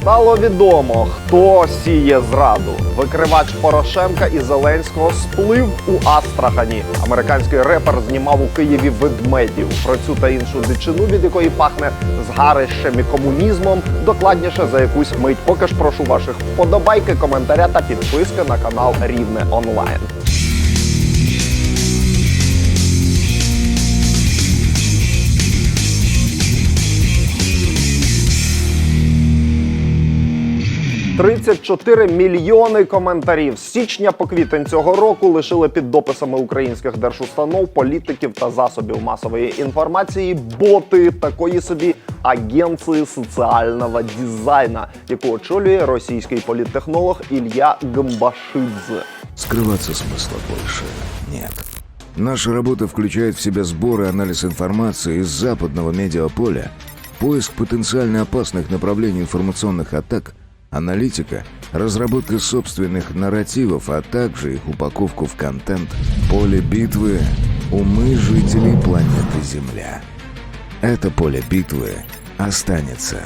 Стало відомо, хто сіє зраду. Викривач Порошенка і Зеленського сплив у Астрахані. Американський репер знімав у Києві ведмедів. Про цю та іншу дичину, від якої пахне згарищем і комунізмом, докладніше за якусь мить. Поки ж прошу ваших вподобайки, коментаря та підписки на канал Рівне Онлайн. «34 мільйони коментарів з січня по квітень цього року лишили під дописами українських держустанов, політиків та засобів масової інформації боти такої собі агенції соціального дизайна, яку очолює російський політтехнолог Ілля Гамбашидзе. Скрываться смысла больше нет. Наша работа включает в себя сбор и анализ информации из западного медиаполя, поиск потенциально опасных направлений информационных атак, аналитика, разработка собственных нарративов, а также их упаковку в контент, поле битвы, умы жителей планеты Земля. Это поле битвы останется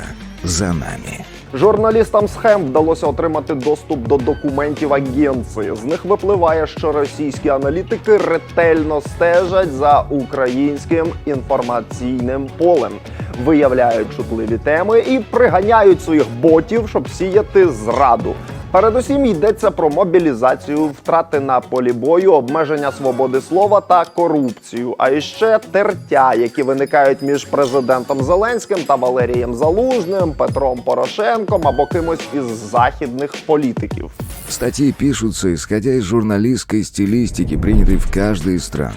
за нами. Журналістам схем вдалося отримати доступ до документів агенції. З них випливає, що російські аналітики ретельно стежать за українським інформаційним полем, виявляють чутливі теми і приганяють своїх ботів, щоб сіяти зраду. Передусім йдеться про мобілізацію, втрати на полі бою, обмеження свободи слова та корупцію, а іще тертя, які виникають між президентом Зеленським та Валерієм Залужним, Петром Порошенком або кимось із західних політиків. Статьи пишутся, исходя из журналистской стилистики, принятой в каждой стран.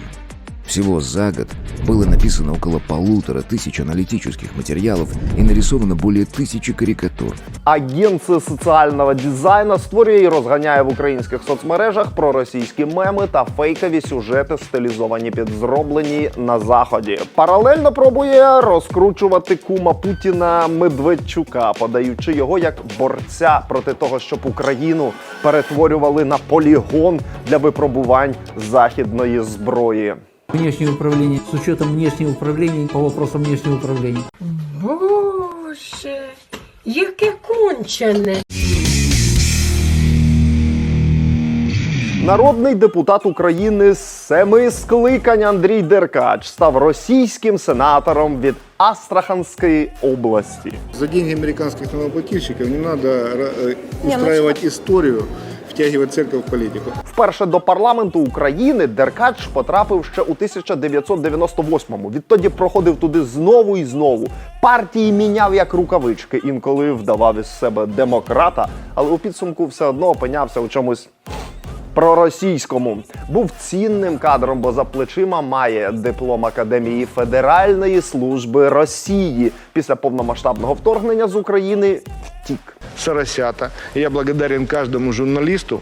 Всего за год было написано около полутора тысяч аналитических материалов и нарисовано более тысячи карикатур. Агенція соціального дизайну створює і розганяє в українських соцмережах проросійські меми та фейкові сюжети, стилізовані під зроблені на заході. Паралельно пробує розкручувати кума Путіна Медведчука, подаючи його як борця проти того, щоб Україну перетворювали на полігон для випробувань західної зброї. Внешнее управление с учетом внешнего управления по вопросам внешнего управления. Боже, яке кончене. Народний депутат України з семи скликань Андрій Деркач став російським сенатором від Астраханської області. За деньги американских налогоплательщиков не надо э, устраивать историю, втягивать церковь в политику. Вперше до парламенту України Деркач потрапив ще у 1998-му. Відтоді проходив туди знову і знову. Партії міняв як рукавички, інколи вдавав із себе демократа, але у підсумку все одно опинявся у чомусь проросійському. Був цінним кадром, бо за плечима має диплом Академії Федеральної служби Росії. Після повномасштабного вторгнення з України втік. Соросята. Я благодарен кожному журналисту,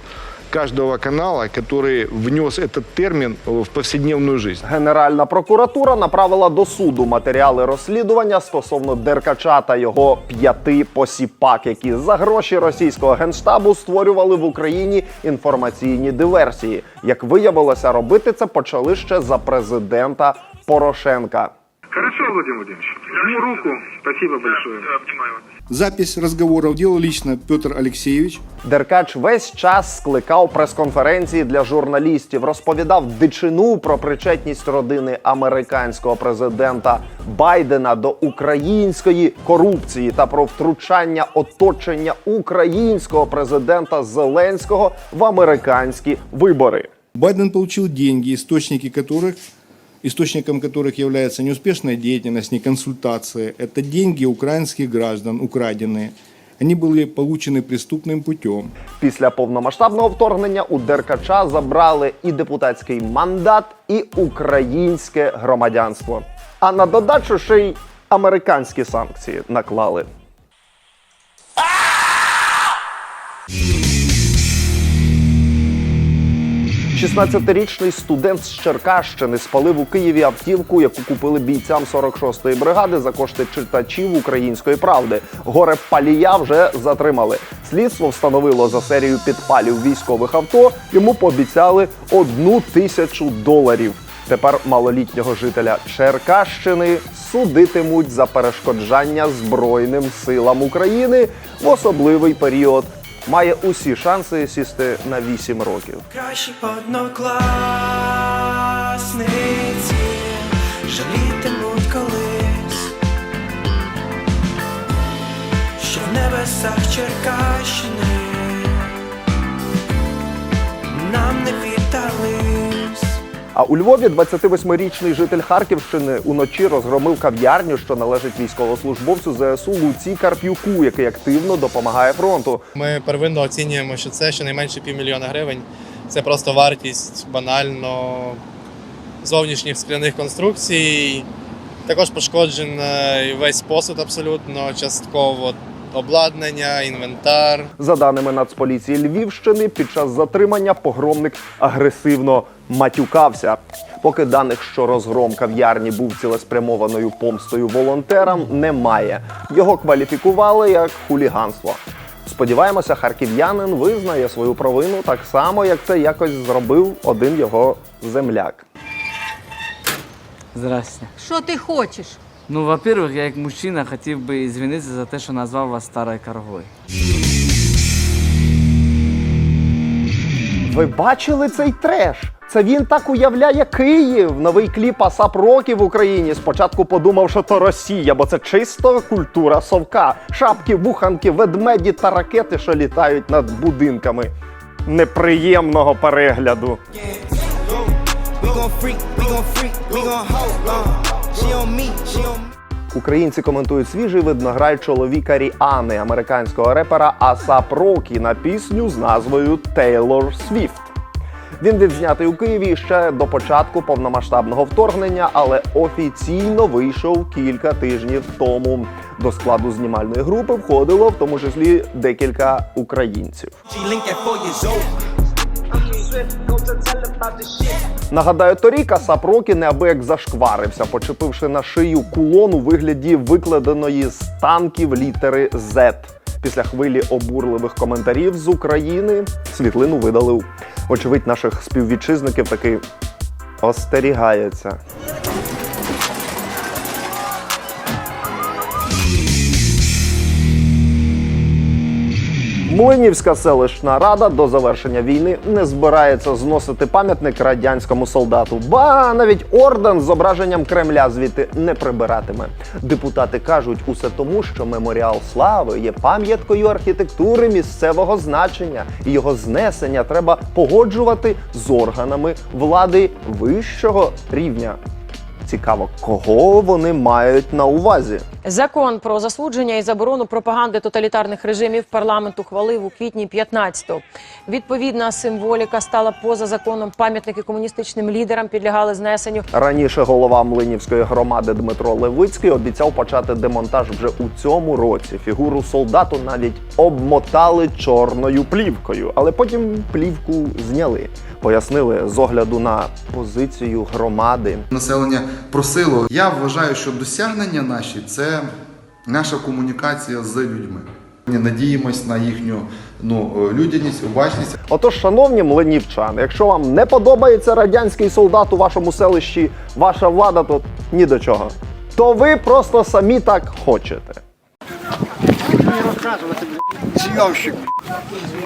каждого канала, который внес этот термин в повседневную жизнь. Генеральна прокуратура направила до суду матеріали розслідування стосовно Деркача та його п'яти посіпак, які за гроші російського генштабу створювали в Україні інформаційні диверсії. Як виявилося, робити це почали ще за президента Порошенка. Хорошо, Владимир Владимирович. Жму руку. Спасибо большое. Обнимаю вас. Запись разговоров делал лично Петр Алексеевич. Деркач весь час скликав прес-конференції для журналістів, розповідав дичину про причетність родини американського президента Байдена до української корупції та про втручання оточення українського президента Зеленського в американські вибори. Байден получил деньги, источники которых источником которых является неуспешная деятельность, не консультации. Это деньги украинских граждан, украденные. Они были получены преступным путем. Після повномасштабного вторгнення у Деркача забрали і депутатський мандат, і українське громадянство. А на додачу ще й американські санкції наклали. Шістнадцятирічний студент з Черкащини спалив у Києві автівку, яку купили бійцям 46-ї бригади за кошти читачів української правди. Горе палія вже затримали. Слідство встановило за серію підпалів військових авто. Йому пообіцяли одну тисячу доларів. Тепер малолітнього жителя Черкащини судитимуть за перешкоджання Збройним силам України в особливий період. Має усі шанси сісти на 8 років. Кращі однокласниці жалітимуть колись, що в небесах Черкащини А у Львові 28-річний житель Харківщини уночі розгромив кав'ярню, що належить військовослужбовцю ЗСУ Луці Карп'юку, який активно допомагає фронту. Ми первинно оцінюємо, що це щонайменше півмільйона гривень. Це просто вартість банально зовнішніх скляних конструкцій. Також пошкоджений весь посуд абсолютно, частково обладнання, інвентар. За даними Нацполіції Львівщини, під час затримання погромник агресивно матюкався. Поки даних, що розгром кав'ярні був цілеспрямованою помстою волонтерам, немає. Його кваліфікували як хуліганство. Сподіваємося, харків'янин визнає свою провину так само, як це якось зробив один його земляк. Здрасте. Що ти хочеш? Ну, во-первых, я як мужчина хотів би звінитися за те, що назвав вас старою коргою. Ви бачили цей треш? Це він так уявляє Київ. Новий кліп Асап Рокі в Україні. Спочатку подумав, що то Росія, бо це чисто культура совка. Шапки, буханки, ведмеді та ракети, що літають над будинками. Неприємного перегляду. Українці коментують свіжий виднограй чоловіка Ріани, американського репера Асап Рокі на пісню з назвою Taylor Swift. Він відзнятий у Києві ще до початку повномасштабного вторгнення, але офіційно вийшов кілька тижнів тому. До складу знімальної групи входило в тому числі декілька українців. Нагадаю, торік Асап Рокі неабияк зашкварився, почепивши на шию кулон у вигляді викладеної з танків літери Z. Після хвилі обурливих коментарів з України світлину видалив. Очевидь, наших співвітчизників таки остерігається. Млинівська селищна рада до завершення війни не збирається зносити пам'ятник радянському солдату, ба навіть орден з зображенням Кремля звідти не прибиратиме. Депутати кажуть усе тому, що меморіал слави є пам'яткою архітектури місцевого значення, і його знесення треба погоджувати з органами влади вищого рівня. Цікаво, кого вони мають на увазі. Закон про засудження і заборону пропаганди тоталітарних режимів парламент ухвалив у квітні 15-го. Відповідна символіка стала поза законом. Пам'ятники комуністичним лідерам підлягали знесенню. Раніше голова Млинівської громади Дмитро Левицький обіцяв почати демонтаж вже у цьому році. Фігуру солдату навіть обмотали чорною плівкою, але потім плівку зняли. Пояснили з огляду на позицію громади. Населення просило. Я вважаю, що досягнення наші це наша комунікація з людьми. Ми надіємось на їхню ну, людяність, обачність. Отож, шановні млинівчани, якщо вам не подобається радянський солдат у вашому селищі, ваша влада тут ні до чого. То ви просто самі так хочете.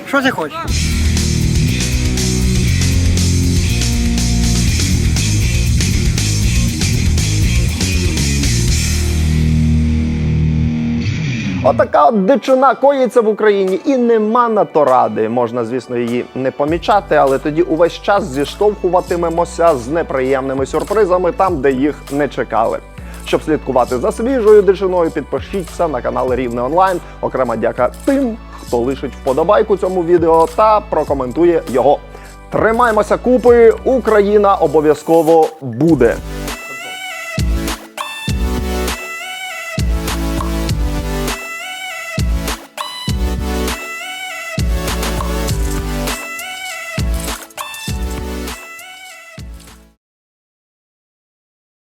Що ти хочеш? Отака от дичина коїться в Україні і нема на то ради. Можна, звісно, її не помічати, але тоді увесь час зіштовхуватимемося з неприємними сюрпризами там, де їх не чекали. Щоб слідкувати за свіжою дичиною, підпишіться на канал Рівне Онлайн. Окрема дяка тим, хто лишить вподобайку цьому відео та прокоментує його. Тримаймося купи! Україна обов'язково буде!